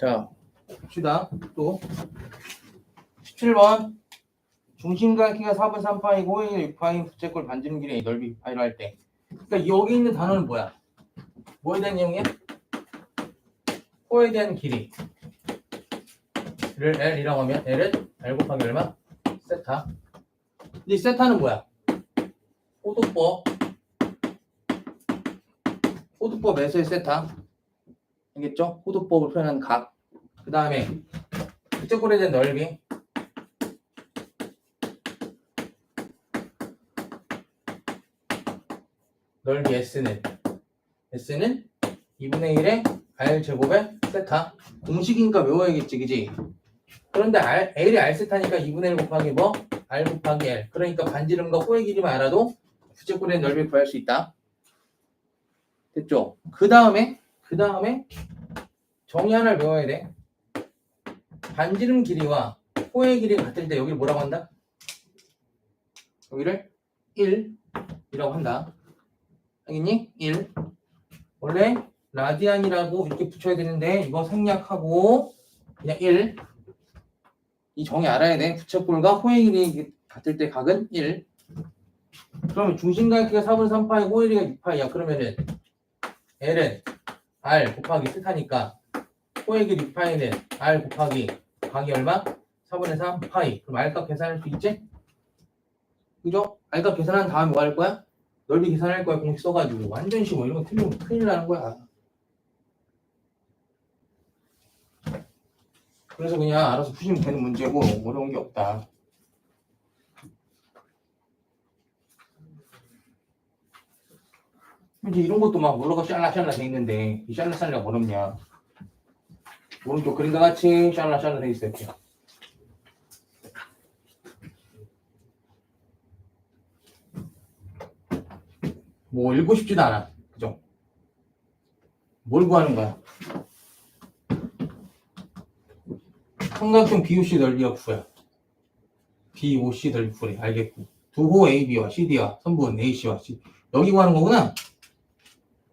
자, 봅시다. 또 17번 중심과 키가 4분 3파이고 호행이 6파인 부채꼴 반지름 길이의 넓이 파이로 할 때. 그러니까 여기 있는 단어는 뭐야? 뭐에 대한 내용이야? 호에 대한 길이를 L이라고 하면 L은 L 곱하기 얼마? 세타. 근데 이 세타는 뭐야? 호도법 호도법에서의 세타. 알겠죠? 호도법을 표현한 각. 그 다음에 부채꼴에 대한 넓이. 넓이 S는 S는 2분의 1의 R 제곱의 세타. 공식이니까 외워야겠지, 그지? 그런데 R, L이 R 세타니까 2분의 1 곱하기 뭐? R 곱하기 L. 그러니까 반지름과 호의 길이만 알아도 부채꼴의 넓이를 구할 수 있다. 됐죠? 그 다음에, 그 다음에 정의 하나를 외워야 돼. 반지름 길이와 호의 길이가 같을 때 여기를 뭐라고 한다? 여기를 1이라고 한다. 알겠니? 1. 원래 라디안이라고 이렇게 붙여야 되는데 이거 생략하고 그냥 1. 이 정의 알아야 돼. 부채꼴과 호의 길이 같을 때 각은 1. 그러면 중심과 키가 4분 3파이고 호의 길이가 6파이야. 그러면은 L은 R 곱하기 세타니까 길이 6파이는 R 곱하기 각이 얼마? 4분의 3 파이. 그럼 R값 계산할 수 있지? 그죠? R값 계산한 다음에 뭐 할 거야? 넓이 계산할 거야 공식 써가지고 완전 쉬워 이런 거 틀리면 큰일 나는 거야 그래서 그냥 알아서 푸시면 되는 문제고 어려운 게 없다 이제 이런 것도 막 물러가 샬라샬라 돼 있는데 이 샬라샬라가 어렵냐 오른쪽 그림과 같이 샬라샬라 돼 있어요. 뭐 읽고 싶지도 않아. 그죠? 뭘 구하는 거야? 삼각형 BOC 넓이가 구야. BOC 넓이 구래. 알겠고. 두 호 AB와 CD와 선분 AC와 C. 여기 구하는 거구나?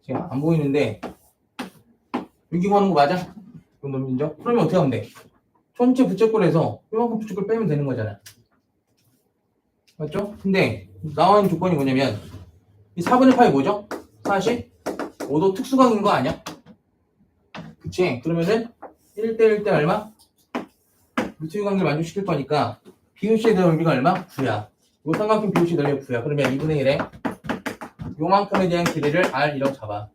지금 안 보이는데. 여기 구하는 거 맞아? 너 인정? 그러면 어떻게 하면 돼? 전체 부채꼴에서 이만큼 부채꼴 빼면 되는 거잖아. 맞죠? 근데 나와 있는 조건이 뭐냐면 이 4분의 8이 뭐죠? 45도 특수각인 거 아니야? 그치? 그러면은 1대 1 대 얼마? 루트 6 관계를 만족시킬 거니까 BOC의 넓이가 얼마? 9야. 요 삼각형 BOC 넓이가 9야. 그러면 2분의 1에 요만큼에 대한 길이를 R이라고 잡아.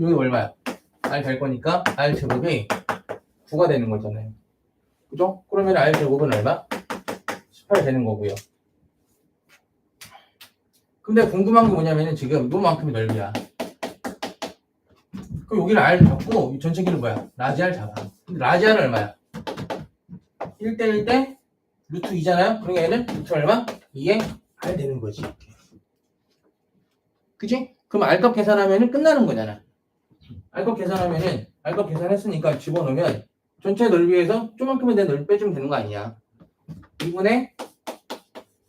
여기 얼마야? R 될 거니까 R 제곱이 9가 되는 거잖아요. 그죠? 그러면 R 제곱은 얼마? 18 되는 거고요. 근데 궁금한 게 뭐냐면은 지금 요만큼의 넓이야. 그 여기를 R 잡고 이 전체 길은 뭐야? 라지 R 잡아. 근데 라지 R은 얼마야? 1대1 대 루트 2잖아요? 그러니까 얘는 루트 얼마? 2에 R 되는 거지. 이렇게. 그지? 그럼 R값 계산하면은 끝나는 거잖아. R값 계산하면은 R값 계산했으니까 집어넣으면 전체 넓이에서 조만큼에 대한 넓이 빼주면 되는 거 아니야. 2분의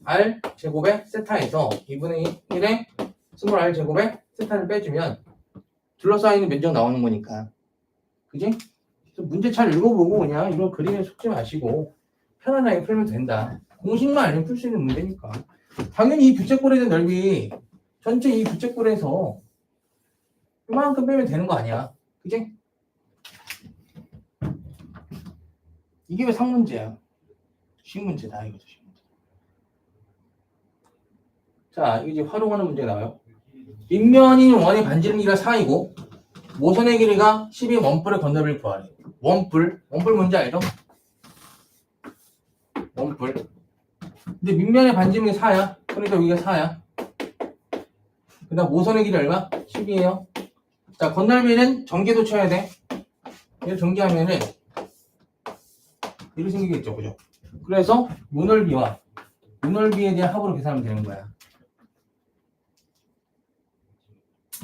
R 제곱의 세타에서 2분의 1의 스몰 R 제곱의 세타를 빼주면 둘러싸이는 면적 나오는 거니까. 그지? 문제 잘 읽어보고 그냥 이런 그림에 속지 마시고 편안하게 풀면 된다. 공식만 알면 풀 수 있는 문제니까. 당연히 이 부채꼴에 대한 넓이 전체 이 부채꼴에서 이만큼 빼면 되는 거 아니야. 그지? 이게 왜 상문제야? 쉬운 문제다 이거죠. 쉬운 문제. 자, 이제 활용하는 문제가 나와요. 밑면인 원의 반지름 길이가 4이고 모선의 길이가 12 원뿔의 건너비를 구하래. 원뿔. 원뿔 뭔지 알죠? 원뿔. 근데 밑면의 반지름이 4야. 그러니까 여기가 4야. 그 다음 모선의 길이 얼마? 10이에요. 자, 건널비는 전개도 쳐야 돼. 얘를 전개하면은 이렇게 생기겠죠. 그죠? 그래서 요 넓이와 요 넓이에 대한 합으로 계산하면 되는 거야.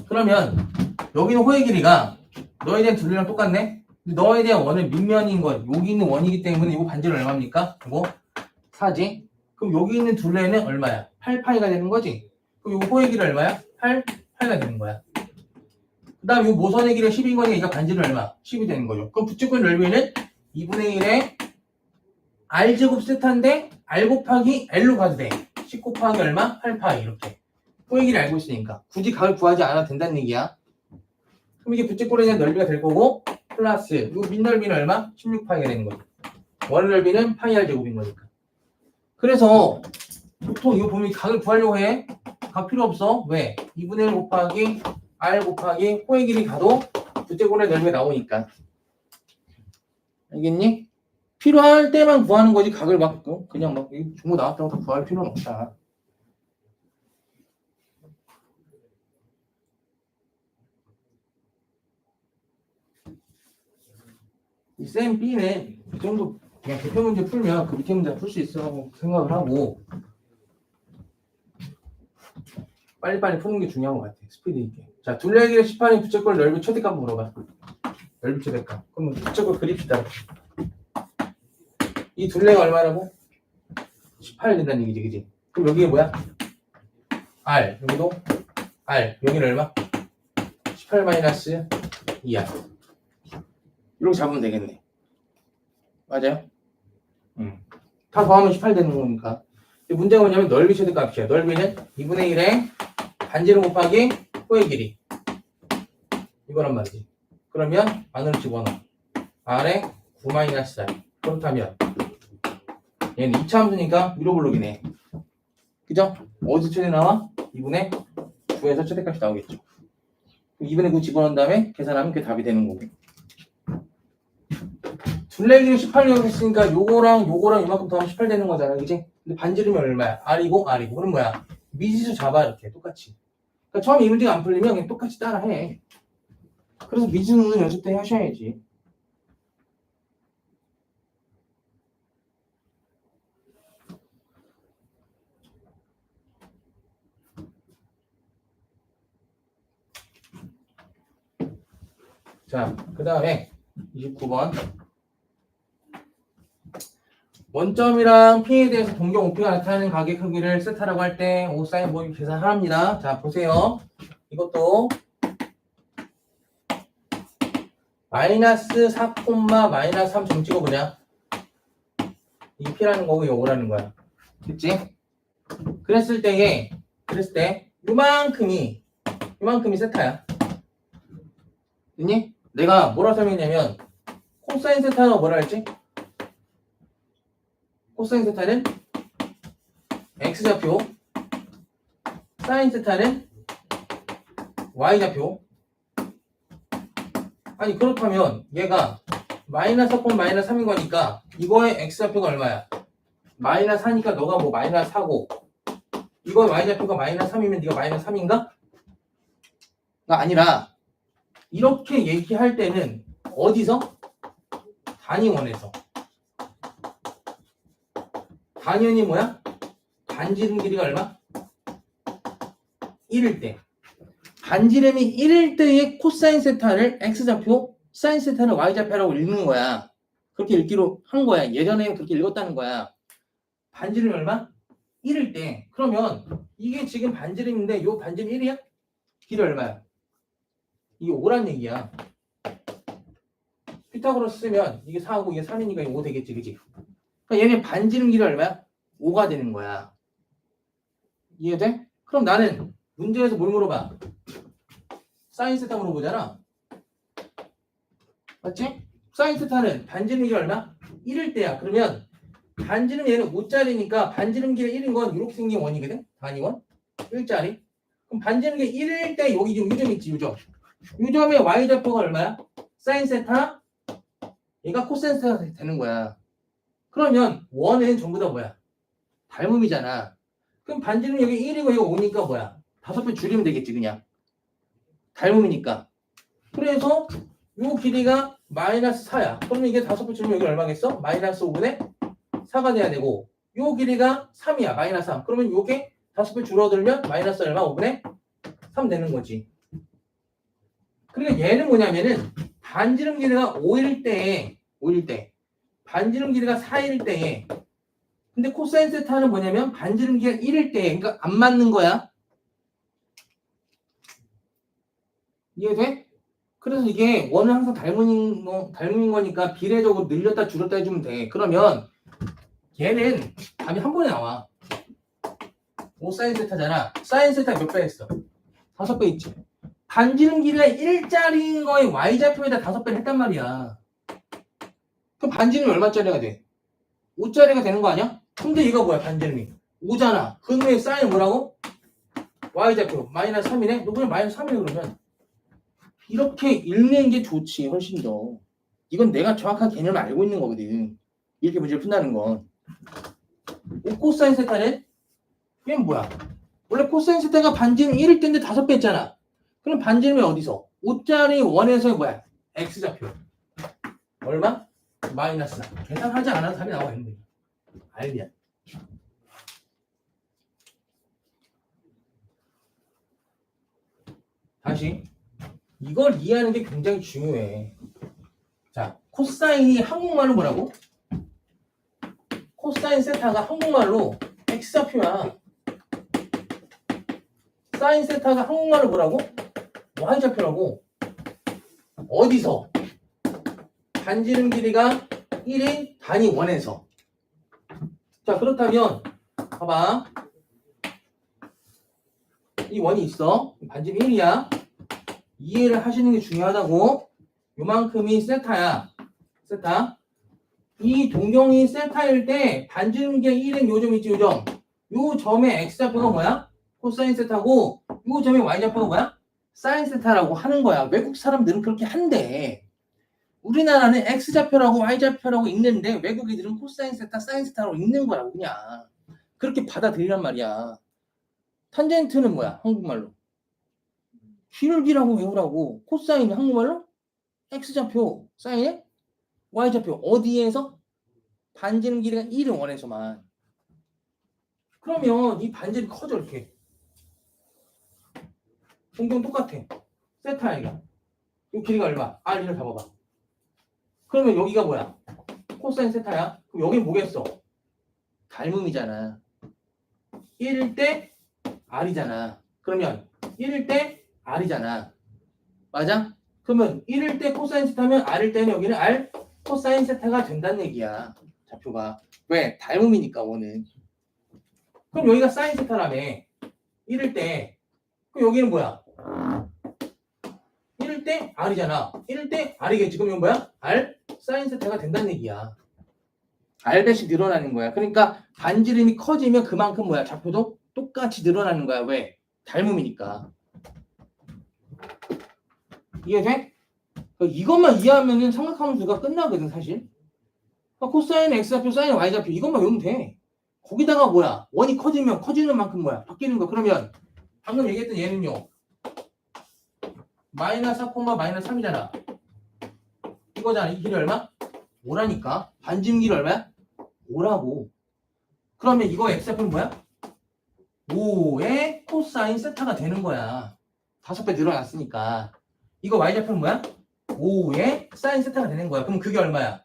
그러면 여기는 호의 길이가 너에 대한 둘레랑 똑같네? 너에 대한 원은 밑면인 것, 여기 있는 원이기 때문에 이거 반지름 얼마입니까? 이거 4지? 그럼 여기 있는 둘레는 얼마야? 8파이가 되는 거지? 그럼 요 호의 길이 얼마야? 8, 8가 되는 거야. 그 다음 요 모선의 길이 10인 거니까 얘가 반지름 얼마? 10이 되는 거죠. 그럼 부채꼴 넓이는 2분의 1에 r제곱 세타인데 r 곱하기 l로 가도 돼. 10 곱하기 얼마? 8파이 이렇게. 호의 길이 알고 있으니까 굳이 각을 구하지 않아도 된다는 얘기야. 그럼 이게 부채꼴에 대한 넓이가 될 거고 플러스 요 밑넓이는 얼마? 16파이가 되는 거죠. 원 넓이는 파이 r 제곱인 거니까. 그래서 보통 이거 보면 각을 구하려고 해. 각 필요 없어. 왜? 2분의 1 곱하기 r 곱하기 호의 길이 가도 부채꼴의 넓이가 나오니까. 알겠니? 필요할 때만 구하는 거지 각을 막 어? 그냥 막 중고 나왔다고 다 구할 필요는 없다. 이쌤 B는 이 정도 그냥 대표 문제 풀면 그 밑에 문제 풀 수 있어라고 생각을 하고 빨리빨리 푸는 게 중요한 것 같아. 스피드 있게. 자, 둘레길의 18인 부채꼴 넓이 최대값 물어봐. 넓이 최대값. 그러면 부채꼴 그립시다. 이 둘레가 얼마라고? 18 된다는 얘기지, 그지? 그럼 여기에 뭐야? R. 여기도 R. 여기는 얼마? 18 마이너스 2R. 이렇게 잡으면 되겠네. 맞아요? 음. 다 더하면 18 되는 거니까. 문제가 뭐냐면 넓이 최대값이야. 넓이는 2분의 1에 반지름 곱하기 호의 길이. 이거란 말이지. 그러면 안으로 집어넣어. R에 9 마이너스 R. 그렇다면 얘는 2차 함수니까 위로 블록이네. 그죠? 어디서 최대 나와? 2분의 9에서 최대값이 나오겠죠. 2분의 9 집어넣은 다음에 계산하면 그게 답이 되는 거고. 둘레길이 18이라고 했으니까 요거랑 요거랑 이만큼 더하면 18 되는 거잖아. 그지? 근데 반지름이 얼마야? R이고 R이고. 그럼 뭐야? 미지수 잡아 이렇게 똑같이. 그러니까 처음에 이 문제가 안 풀리면 그냥 똑같이 따라 해. 그래서 미지수는 연습 때 하셔야지. 자, 그 다음에 29번. 원점이랑 P에 대해서 동경 우표가 나타나는 가게 크기를 세타라고 할 때 오사인 모임 계산합니다. 자, 보세요. 이것도 마이너스 4, 마이너스 3점 찍어보냐? 이게 P라는 거고 이거 O라는 거야. 그치? 그랬을 때에, 그랬을 때, 요만큼이, 요만큼이 세타야. 됐니? 내가 뭐라 설명했냐면 코사인 세타가 뭐라 했지? 코사인 세타는 x좌표 사인 세타는 y좌표 아니 그렇다면 얘가 마이너스 4번 마이너스 3인 거니까 이거의 x좌표가 얼마야? 마이너스 4니까 너가 뭐 마이너스 4고 이거의 y좌표가 마이너스 3이면 네가 마이너스 3인가? 가 아니라 이렇게 얘기할 때는 어디서? 단위원에서. 단위원이 뭐야? 반지름 길이가 얼마? 1일 때. 반지름이 1일 때의 코사인 세타를 x좌표, 사인 세타를 y좌표라고 읽는 거야. 그렇게 읽기로 한 거야. 예전에 그렇게 읽었다는 거야. 반지름이 얼마? 1일 때. 그러면 이게 지금 반지름인데 이 반지름 1이야? 길이 얼마야? 이게 5란 얘기야. 피타고라스 쓰면 이게 4하고 이게 3이니까 이게 5 되겠지, 그지? 그러니까 얘는 반지름 길이 얼마야? 5가 되는 거야. 이해돼? 그럼 나는 문제에서 뭘 물어봐? 사인 세타 물어보잖아. 맞지? 사인 세타는 반지름 길이 얼마? 1일 때야. 그러면 반지름 얘는 5짜리니까 반지름 길이 1인 건 이렇게 생긴 원이거든? 단위원? 1짜리. 그럼 반지름 길이 1일 때 여기 좀 요점 있지, 요점. 요점의 y좌표가 얼마야? 사인 세타 얘가 세타가 되는 거야. 그러면 원은 전부 다 뭐야? 닮음이잖아. 그럼 반지름 여기 1이고 여기 5니까 뭐야? 다섯 배 줄이면 되겠지 그냥. 닮음이니까. 그래서 요 길이가 마이너스 4야. 그러면 이게 다섯 배 줄이면 여기 얼마겠어? 마이너스 5분의 4가 돼야 되고 요 길이가 3이야. 마이너스 3. 그러면 요게 다섯 배 줄어들면 마이너스 얼마? 5분의 3 되는 거지. 그러니까 얘는 뭐냐면은 반지름 길이가 5일 때에 5일 때 반지름 길이가 4일 때에 근데 코사인 세타는 뭐냐면 반지름 길이가 1일 때에 그러니까 안 맞는 거야. 이해돼? 그래서 이게 원은 항상 닮은 거, 닮은 거니까 비례적으로 늘렸다 줄였다 해주면 돼. 그러면 얘는 답이 한 번에 나와. 5 사인 세타잖아. 사인 세타 몇 배 했어? 다섯 배 있지. 반지름 길이가 1짜리인 거에 y좌표에다 다섯 배를 했단 말이야. 그럼 반지름이 얼마짜리가 돼? 5짜리가 되는 거 아니야? 근데 얘가 뭐야 반지름이? 5잖아. 그 위에 사인 뭐라고? y좌표 마이너스 3이네? 너 그냥 마이너스 3이네 그러면 이렇게 읽는 게 좋지 훨씬 더 이건 내가 정확한 개념을 알고 있는 거거든 이렇게 문제를 푼다는 건5 코사인 세타는 얘는 뭐야 원래 코사인 세타가 반지름 1일 때인데 다섯 배 했잖아 그럼 반지름이 어디서? 5짜리 원에서 뭐야? x좌표 얼마? 마이너스 3 계산하지 않아도 답이 나와 있는 거야 알비야 다시 이걸 이해하는 게 굉장히 중요해. 자, 코사인이 한국말로 뭐라고? 코사인 세타가 한국말로 x좌표야. 사인 세타가 한국말로 뭐라고? y좌표라고. 어디서? 반지름 길이가 1인 단위 원에서. 자, 그렇다면 봐봐. 이 원이 있어. 반지름 1이야. 이해를 하시는 게 중요하다고. 요만큼이 세타야. 세타. 이 동경이 세타일 때 반지름 길이 1은 요점 있지 요점. 요 점의 x좌표가 뭐야? 코사인 세타고 요 점의 y좌표가 뭐야? 사인 세타라고 하는 거야. 외국 사람들은 그렇게 한대. 우리나라는 x좌표라고 y좌표라고 읽는데 외국인들은 코사인 세타, 사인 세타라고 읽는 거라고 그냥. 그렇게 받아들이란 말이야. 탄젠트는 뭐야? 한국말로. 기울기라고 외우라고. 코사인은 한국말로 x좌표, 사인은 y좌표. 어디에서? 반지름 길이가 1은 원에서만. 그러면 이 반지름이 커져 이렇게. 동경 똑같아. 세타 아이가. 이 길이가 얼마? R을 잡아봐. 그러면 여기가 뭐야? 코사인 세타야. 그럼 여기 뭐겠어? 닮음이잖아. 1일 때 R이잖아. 그러면 1일 때 R이잖아. 맞아? 그러면 1일 때 코사인 세타면 R일 때는 여기는 R 코사인 세타가 된다는 얘기야. 좌표가. 왜? 닮음이니까 원은. 그럼 여기가 사인 세타라며. 1일 때. 그럼 여기는 뭐야? 1일 때 R이잖아. 1일 때 R이겠지. 그럼 이건 뭐야? R 사인 세타가 된다는 얘기야. 대시 늘어나는 거야. 그러니까 반지름이 커지면 그만큼 뭐야? 좌표도 똑같이 늘어나는 거야. 왜? 닮음이니까. 이해돼? 이것만 이해하면은 삼각함수가 끝나거든 사실. 그러니까 코사인 x좌표, 사인 y좌표 이것만 외우면 돼. 거기다가 뭐야? 원이 커지면 커지는 만큼 뭐야? 바뀌는 거. 그러면 방금 얘기했던 얘는요. 마이너스 4, 마이너스 3이잖아. 이거잖아. 이 길이 얼마? 5라니까. 반지름 길이 얼마야? 5라고. 그러면 이거 x좌표는 뭐야? 5의 코사인 세타가 되는 거야. 다섯 배 늘어났으니까. 이거 y좌표는 뭐야? 5의 사인 세타가 되는 거야. 그럼 그게 얼마야?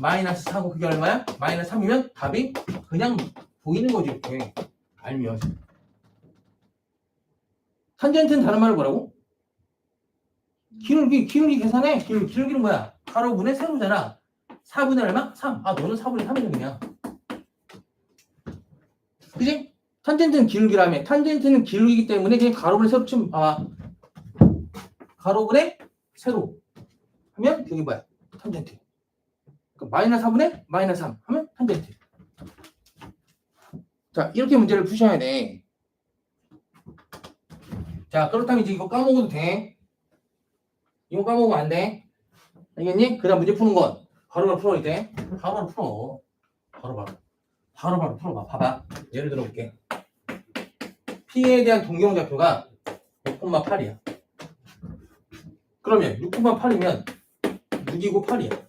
마이너스 4고 그게 얼마야? 마이너스 3이면 답이 그냥 보이는 거지 이렇게 알면 탄젠트는 다른 말로 뭐라고? 기울기 기울기 계산해 기울, 기울기는 뭐야? 가로분의 세로잖아 4분의 얼마? 3. 아 너는 4분의 3이네 그냥 그지? 탄젠트는 기울기라며 탄젠트는 기울기이기 때문에 그냥 가로분의 세로 치면 아 가로분의 세로 하면 그게 뭐야? 탄젠트 그 마이너스 4분의 마이너스 3 하면 탄젠트 자 이렇게 문제를 푸셔야 돼. 자 그렇다면 이제 이거 까먹어도 돼. 이거 까먹으면 안 돼. 알겠니? 그 다음 문제 푸는 건 바로바로 풀어 이제. 바로바로 풀어. 바로바로. 바로바로 풀어봐. 봐봐. 예를 들어 볼게. P에 대한 동경좌표가 6,8이야. 그러면 6,8이면 6이고 8이야.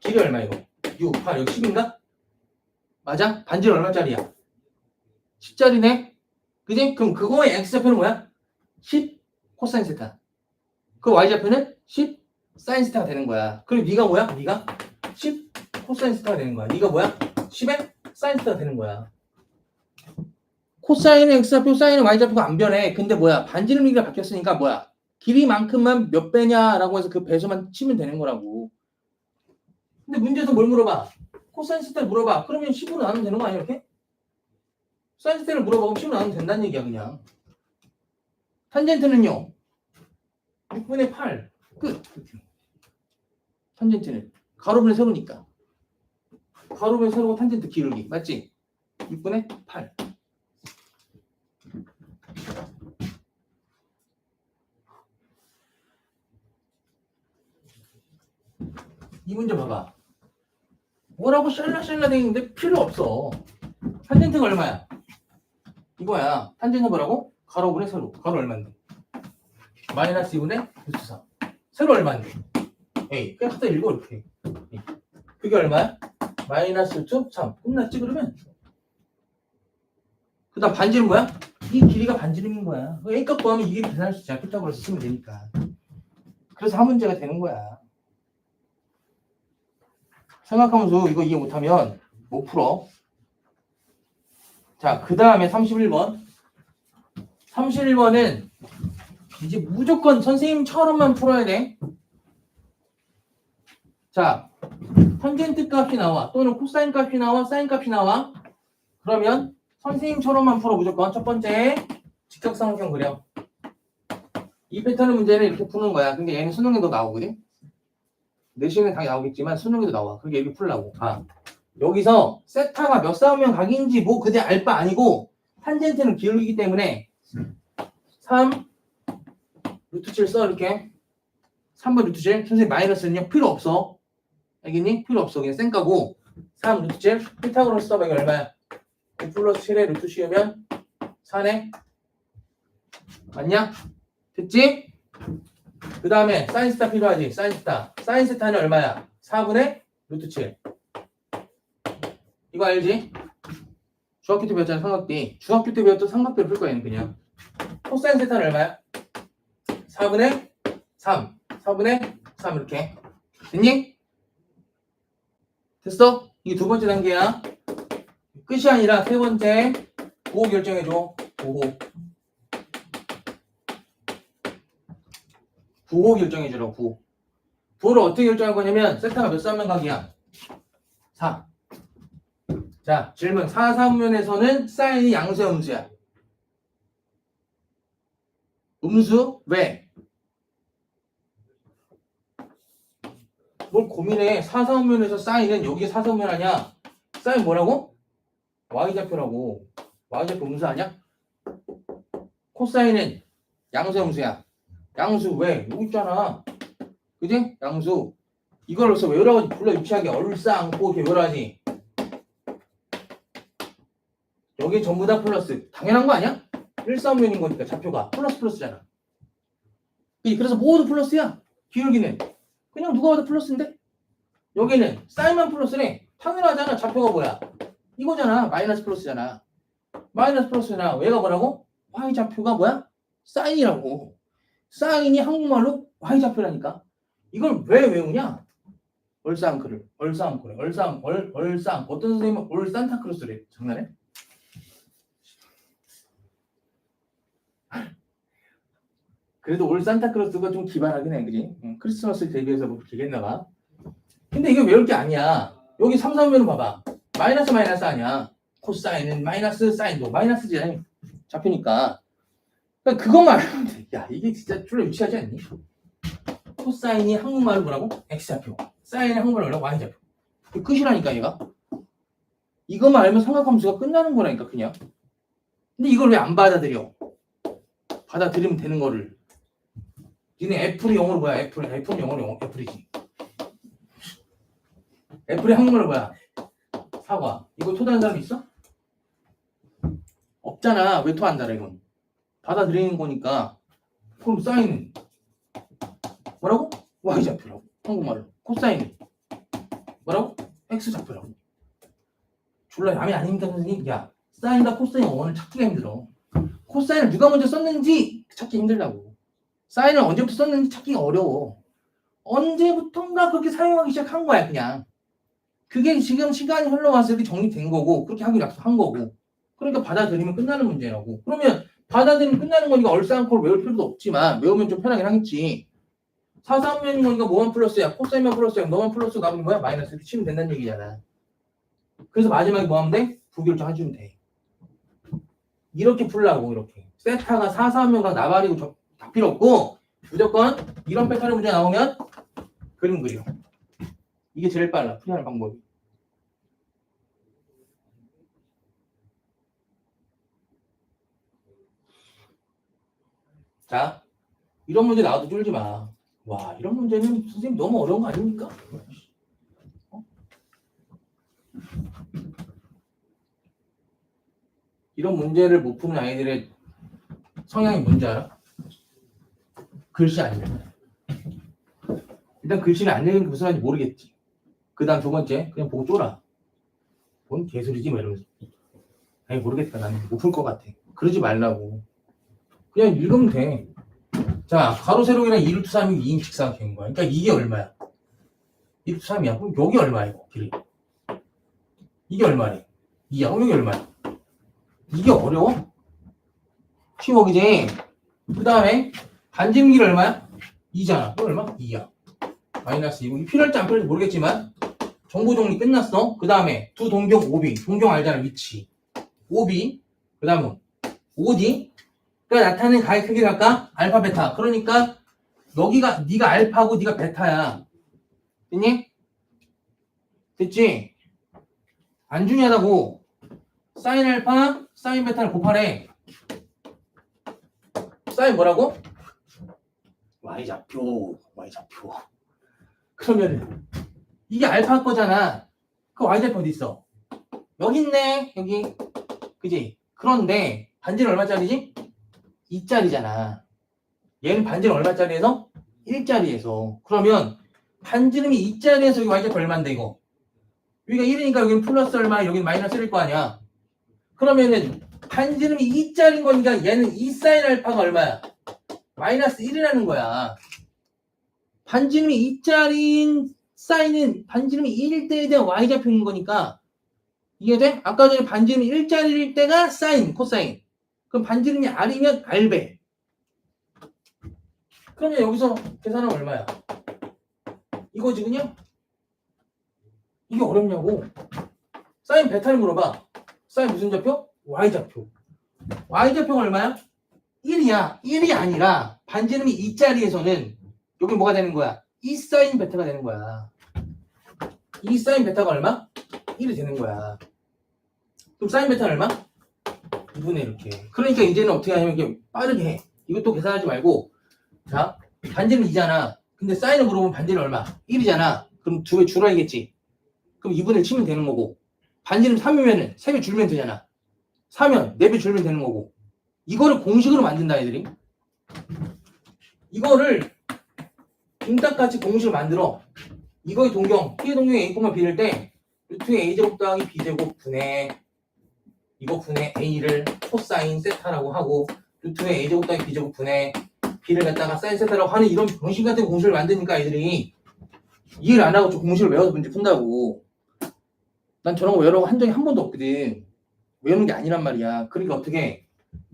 길이 얼마 이거? 6, 8, 여기 10인가? 맞아? 반지름 얼마짜리야? 10짜리네? 그지? 그럼 그거의 x좌표는 뭐야? 10 코사인 세타. 그 y좌표는 10 사인 세타가 되는 거야. 그럼 네가 뭐야? 네가 10 코사인 세타가 되는 거야. 네가 뭐야? 10의 사인 세타가 되는 거야. 코사인은 x좌표, 사인은 y좌표가 안 변해. 근데 뭐야? 반지름 길이가 바뀌었으니까 뭐야? 길이만큼만 몇 배냐라고 해서 그 배수만 치면 되는 거라고. 근데 문제에서 뭘 물어봐? 코사인 스타를 물어봐. 그러면 10으로 나누면 되는 거 아니야 이렇게? 사인 스타를 물어보면 10으로 나누면 된다는 얘기야 그냥. 탄젠트는요. 6분의 8. 끝. 탄젠트는 가로분의 세로니까. 가로분의 세로고 탄젠트 기울기 맞지? 6분의 8. 이 문제 봐봐. 뭐라고 샬라샬라 돼 있는데 필요 없어. 탄젠트가 얼마야? 이거야. 탄젠트 뭐라고? 가로분의 세로. 가로 얼마인데? 마이너스 2분의 루트 3. 세로 얼마인데? 에이, 그냥 갖다 읽어 이렇게. 에이. 그게 얼마야? 마이너스 루트 3. 끝났지 그러면? 그 다음 반지름 뭐야? 이 길이가 반지름인 거야. 그 A값 구하면 이게 계산할 수 있잖아. 피타고라스 쓰면 되니까. 그래서 한 문제가 되는 거야. 생각하면서 이거 이해 못하면 못 풀어. 자, 그 다음에 31번. 31번은 이제 무조건 선생님처럼만 풀어야 돼. 자, 탄젠트 값이 나와. 또는 코사인 값이 나와. 사인 값이 나와. 그러면 선생님처럼만 풀어 무조건. 첫 번째, 직각삼각형 그려. 이 패턴의 문제는 이렇게 푸는 거야. 근데 얘는 수능에도 나오거든. 내시는 당연히 나오겠지만 수능에도 나와. 그게 이렇게 풀라고. 아, 여기서 세타가 몇 싸우면 각인지 뭐 그대 알 바 아니고 탄젠트는 기울기이기 때문에 3 루트 7 써 이렇게 3번 루트 7 선생님 마이너스는요 필요 없어 알겠니? 필요 없어 그냥 쌩까고 3 루트 7 피타고라스 이거 얼마야 9 플러스 7에 루트 씌우면 4네 맞냐? 됐지? 그 다음에 사인 스타 필요하지 사인 스타 사인 스타는 얼마야? 4분의 루트 7 이거 알지? 중학교 때 배웠잖아 삼각비 중학교 때 배웠던 삼각비를 풀 거야 그냥 코사인 세타는 얼마야? 4분의 3 4분의 3 이렇게 됐니? 됐어? 이게 두 번째 단계야 끝이 아니라 세 번째 보호 결정해줘 보호 부호 결정해주라고 부호 부호를 어떻게 결정할 거냐면 세타가 몇 사면 각이야? 4 자, 질문. 4, 3면에서는 사인이 양수야, 음수야? 음수? 왜? 뭘 고민해. 4, 3면에서 사인은 여기 4, 3면 아니야? 사인 뭐라고? y좌표라고. y좌표 음수 아니야? 코사인은 양수, 음수야? 양수 왜? 여기 있잖아. 그지? 양수. 이걸 벌써 외우라고. 불러 유치하게 얼싸 안고 이렇게 외우라지. 여기 전부 다 플러스. 당연한 거 아니야? 1사면인 거니까 좌표가 플러스 플러스잖아. 이- 그래서 모두 플러스야. 기울기는 그냥 누가 봐도 플러스인데 여기는 사인만 플러스네. 당연하잖아. 좌표가 뭐야? 이거잖아. 마이너스 플러스잖아. 마이너스 플러스나 얘가 뭐라고? y 좌표가 뭐야? 사인이라고. 사인이 한국말로 y 좌표라니까. 이걸 왜 외우냐? 얼싸안크를 얼싸안크래. 얼싸안 얼 얼싸 어떤 선생님은 얼산타크로스래. 장난해? 그래도 올 산타크로스가 좀 기발하긴 해, 그지? 응, 크리스마스 대비해서 뭐 그렇게 했나 봐. 근데 이게 외울 게 아니야. 여기 3, 3면은 봐봐. 마이너스 마이너스 아니야. 코사인은 마이너스 사인도 마이너스지. 잡히니까. 그러니까 그것만 알면 돼. 야, 이게 진짜 줄로 유치하지 않니? 코사인이 한국말로 뭐라고? X좌표. 사인이 한국말로 뭐라고? Y좌표. 그 끝이라니까, 얘가. 이것만 알면 삼각함수가 끝나는 거라니까, 그냥. 근데 이걸 왜 안 받아들여? 받아들이면 되는 거를. 니네 애플이 영어로 뭐야? 애플, 애플은 영어로 영어, 애플이지. 애플이 한국말로 뭐야? 사과. 이거 토다는 사람 있어? 없잖아. 왜 토 안 달아, 이건? 받아들이는 거니까. 그럼 사인은? 뭐라고? Y좌표라고. 한국말로. 코사인은? 뭐라고? X좌표라고. 졸라 남이 아닙니까, 선생님? 야, 사인과 코사인 원을 찾기가 힘들어. 코사인을 누가 먼저 썼는지 찾기 힘들다고. 사인을 언제부터 썼는지 찾기가 어려워. 언제부턴가 그렇게 사용하기 시작한 거야, 그냥. 그게 지금 시간이 흘러가서 이렇게 정리된 거고, 그렇게 하기로 약속한 거고. 그러니까 받아들이면 끝나는 문제라고. 그러면 받아들이면 끝나는 거니까 얼싸안코를 외울 필요도 없지만 외우면 좀 편하긴 하겠지. 사삼면인 거니까 뭐만 플러스야? 코사인만 플러스야? 너만 플러스 가면 뭐야? 마이너스 이렇게 치면 된다는 얘기잖아. 그래서 마지막에 뭐 하면 돼? 부결정 해주면 돼. 이렇게 풀라고 이렇게. 세타가 사삼면과 나발이고 저- 다 필요 없고 무조건 이런 패턴의 문제 나오면 그림 그려. 이게 제일 빨라 풀이하는 방법이. 자, 이런 문제 나와도 쫄지 마. 와, 이런 문제는 선생님 너무 어려운 거 아닙니까? 어? 이런 문제를 못 푸는 아이들의 성향이 뭔지 알아? 글씨 안 읽는. 일단 글씨를 안게 무슨 말인지 모르겠지. 그 다음 두 번째, 그냥 보고 쫄아. 뭔 개소리지? 뭐 이러면서. 아니, 모르겠다. 나는 못 풀 것 같아. 그러지 말라고. 그냥 읽으면 돼. 자, 가로 세로이랑 2루트 3이 2인 직사각형인 거야. 그러니까 이게 얼마야? 2루트 3이야. 그럼 여기 얼마야, 이거? 길이. 이게 얼마래? 2야. 그럼 여기 얼마야? 이게 어려워? 쉬워, 그지? 그 다음에 길이 얼마야? 2잖아. 이거 얼마? 2야. 마이너스 2고. 이 필요할지 안 필요할지 모르겠지만 정보 정리 끝났어. 그 다음에 두 동경 5B. 동경 알잖아, 위치. 5B. 그 다음은 5D. 그러니까 나타낸 가의 크기를 할까? 알파, 베타. 그러니까 여기가 네가 알파고 네가 베타야. 됐니? 됐지? 안 중요하다고. 사인 알파, 사인 베타를 곱하래. 사인 뭐라고? Y좌표, y좌표. 그러면 이게 알파 거잖아. 그 y좌표 어디 있어? 여기 있네. 여기. 그지? 그런데 반지는 얼마짜리지? 2짜리잖아. 얘는 반지름 얼마짜리에서? 1짜리에서. 그러면 반지름이 2짜리에서 여기 y좌표 얼마인데 이거? 여기가 1이니까 여기는 플러스 얼마, 여기는 마이너스 1일 거 아니야. 그러면은 반지름이 2짜리인 거니까 얘는 2 사인 알파가 얼마야? 마이너스 1이라는 거야. 반지름이 2짜리인 사인은 반지름이 1일 때에 대한 y좌표인 거니까 이해돼? 아까 전에 반지름이 1짜리일 때가 사인, 코사인. 그럼 반지름이 R이면 R배. 그러면 여기서 계산하면 얼마야? 이거지 그냥? 이게 어렵냐고. 사인 베타를 물어봐. 사인 무슨 좌표? Y좌표. Y좌표가 얼마야? 1이야. 1이 아니라 반지름이 2짜리에서는 여기 뭐가 되는 거야? 2 사인 베타가 되는 거야. 2 사인 베타가 얼마? 1이 되는 거야. 그럼 사인 베타는 얼마? 2분의 이렇게. 그러니까 이제는 어떻게 하냐면 이렇게 빠르게 해. 이것도 계산하지 말고 자 반지름 2잖아. 근데 사인을 물어보면 반지름 얼마? 1이잖아. 그럼 두배 줄어야겠지. 그럼 2분의 1 치면 되는 거고 반지름 3이면은 3배 줄면 되잖아. 4면 4배 줄면 되는 거고 이거를 공식으로 만든다 애들이. 이거를 빙딱같이 공식을 만들어. 이거의 동경, T의 동경이 A, B를 때 루트의 A제곱 더하기 B제곱 분의 이거 분의 A를 코사인 세타라고 하고 루트의 A제곱 더하기 B제곱 분의 B를 갖다가 사인 세타라고 하는 이런 병신 같은 공식을 만드니까 애들이 이해를 안 하고 저 공식을 외워서 문제 푼다고 난 저런 거 외우라고 한 적이 한 번도 없거든 외우는 게 아니란 말이야 그러니까 어떻게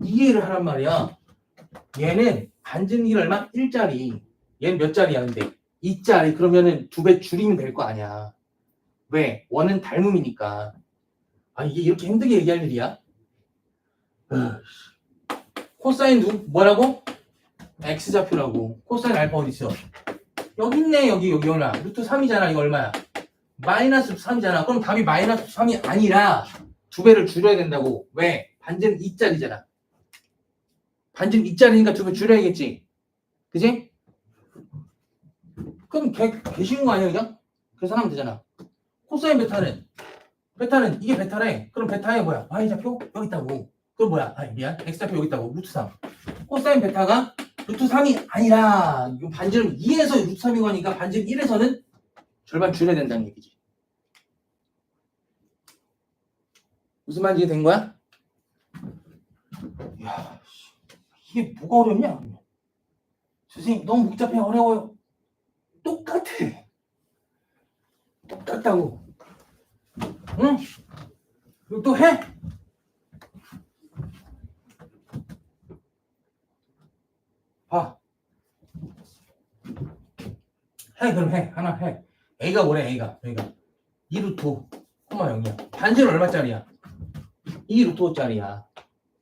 이해를 하란 말이야 얘는 반증기 얼마? 1짜리 얘는 몇 짜리야 근데 2짜리 그러면은 두 배 줄이면 될 거 아니야 왜? 원은 닮음이니까 아 이게 이렇게 힘들게 얘기할 일이야? 코사인 누 뭐라고? x좌표라고 코사인 알파 어디 있어? 여기 있네 여기 여기 얼마 루트 3이잖아 이거 얼마야? 마이너스 3이잖아 그럼 답이 마이너스 3이 아니라 두 배를 줄여야 된다고 왜? 반지름 2짜리잖아 반지름 2짜리니까 두 배 줄여야겠지 그지? 그럼 개, 개 쉬운 거 아니야 그냥? 계산하면 되잖아 코사인 베타는 베타는 이게 베타래. 그럼 베타의 뭐야? y좌표 여기 있다고. 그럼 뭐야? 아 미안. x좌표 여기 있다고. 루트 3. 코사인 베타가 루트 3이 아니라 이거 반지름 2에서 루트 3인 거니까 반지름 1에서는 절반 줄여야 된다는 얘기지. 무슨 말인지 된 거야? 야, 씨, 이게 뭐가 어렵냐? 선생님 너무 복잡해 어려워요. 똑같아. 똑같다고. 응? 이거 또 해? 봐. 해 그럼 해 하나 해. A가 뭐래 A가 A가 2 루트 5 콤마 0이야. 반지는 얼마짜리야? 2 루트 5짜리야.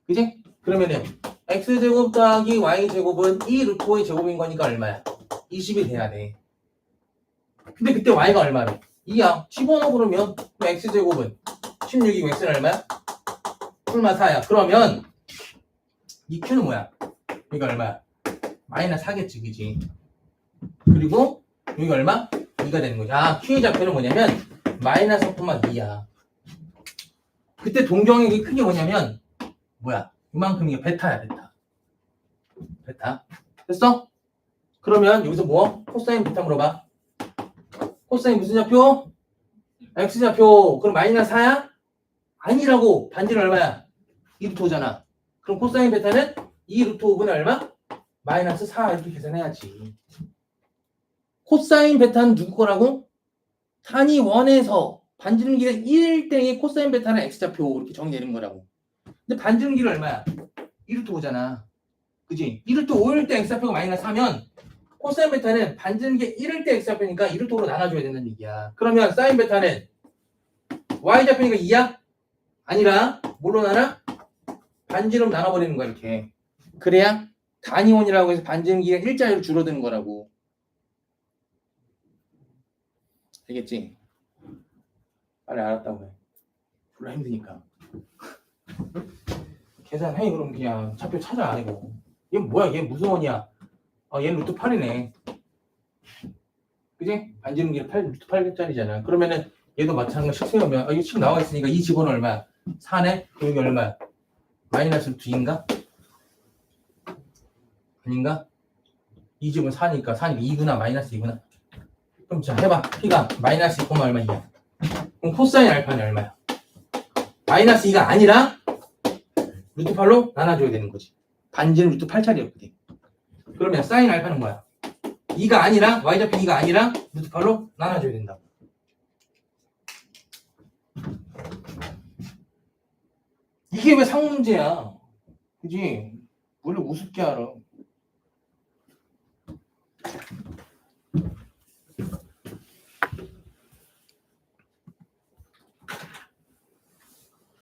그지? 그러면은 x제곱 더하기 y제곱은 2 루트 5의 제곱인 거니까 얼마야? 20이 돼야 돼. 근데 그때 y가 얼마래? 2야. 집어넣어 그러면 x제곱은 16이고 x는 얼마야? 풀마 4야. 그러면 이 q는 뭐야? 여기가 얼마야? 마이너스 4겠지, 그지? 그리고 여기가 얼마? 2가 되는 거지. 아, q의 좌표는 뭐냐면 마이너스 4,2야. 그때 동경의 크기 뭐냐면 뭐야? 이만큼 이게 베타야, 베타. 베타. 됐어? 그러면 여기서 뭐? 코사인 베타 물어봐. 코사인 무슨 좌표? x 좌표. 그럼 마이너스 4야? 아니라고. 반지는 얼마야? 2루트 5잖아. 그럼 코사인 베타는 2루트 5분의 얼마? 마이너스 4 이렇게 계산해야지. 코사인 베타는 누구 거라고? 탄이 1에서 반지름 길이 1일 때의 코사인 베타는 x좌표 이렇게 정의되는 거라고. 근데 반지름 길이 얼마야? 1루트 5잖아. 그지? 1루트 5일 때 x좌표가 마이너스 4면 코사인 베타는 반지름 길이 1일 때 x좌표니까 1루트 5로 나눠줘야 된다는 얘기야. 그러면 사인 베타는 y좌표니까 2야? 아니라 뭘로 나눠? 반지름 나눠버리는 거야 이렇게. 그래야 단위원이라고 해서 반지름 길이가 일자리로 줄어드는 거라고. 알겠지? 빨리 알았다고 해. 졸라 힘드니까. 계산해 그럼 그냥 좌표 찾아 안 해고. 얘 뭐야? 얘 무슨 원이야? 아, 얘 루트 8이네. 그지? 반지름 길이 8, 루트 8짜리잖아. 그러면은 얘도 마찬가지 식 세우면 아, 이거 식 나와 있으니까 이 집은 얼마야? 4네? 그럼 여기 얼마야? 마이너스 루트 2인가? 아닌가? 이 집은 4니까 4니까 2구나 마이너스 2구나. 그럼 자 해봐. P가 마이너스 2, 얼마이야? 그럼 코사인 알파는 얼마야? 마이너스 2가 아니라 루트 8로 나눠줘야 되는 거지. 반지는 루트 8짜리였거든. 그러면 사인 알파는 뭐야? 2가 아니라 y좌표 2가 아니라 루트 8로 나눠줘야 된다고. 이게 왜 상문제야? 그지? 원래 우습게 알아.